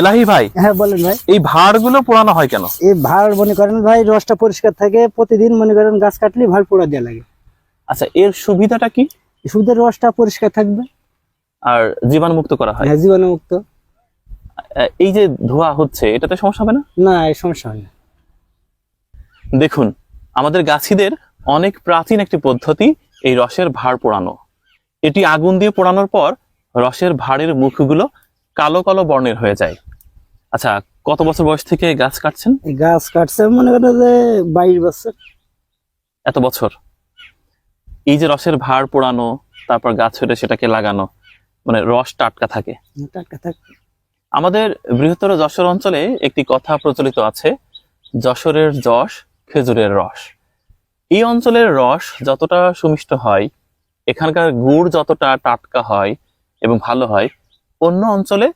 এলাহি ভাই হ্যাঁ বলেন ভাই। এই পোড়ানো হয় কেন? এই ভাড় মনে করেন ভাই রসটা পরিষ্কার থাকে প্রতিদিন মনে করেন গাছ কাটলে ভাড় পোড়া দেওয়া লাগে। আচ্ছা এর সুবিধাটা কি? রসটা পরিষ্কার থাকবে। আর জীবাণু মুক্ত করা হয়? হ্যাঁ জীবাণুমুক্ত। এই যে ধোয়া হচ্ছে এটাতে সমস্যা হবে না? না এই সমস্যা হয় না। দেখুন আমাদের গাছিদের অনেক প্রাচীন একটি পদ্ধতি এই রসের ভাড় পোড়ানো। এটি আগুন দিয়ে পোড়ানোর পর রসের ভাড়ের মুখগুলো কালো কালো বর্ণের হয়ে যায়। আচ্ছা কত বছর বয়স থেকে গাছ কাটছেন? এই গাছ কাটছে মনে করেন যে বাইশ বছর। এত বছর? এই যে রসের ভার পোড়ানো তারপর গাছ ছেড়ে সেটাকে লাগানো মানে রস টাটকা থাকে। টাটকা থাকবে আমাদের বৃহত্তর যশোর অঞ্চলে একটি কথা প্রচলিত আছে যশোরের যশ খেজুরের রস। এই অঞ্চলের রস যতটা সুমিষ্ট হয় এখানকার গুড় যতটা টাটকা হয় এবং ভালো হয় অন্য অঞ্চলে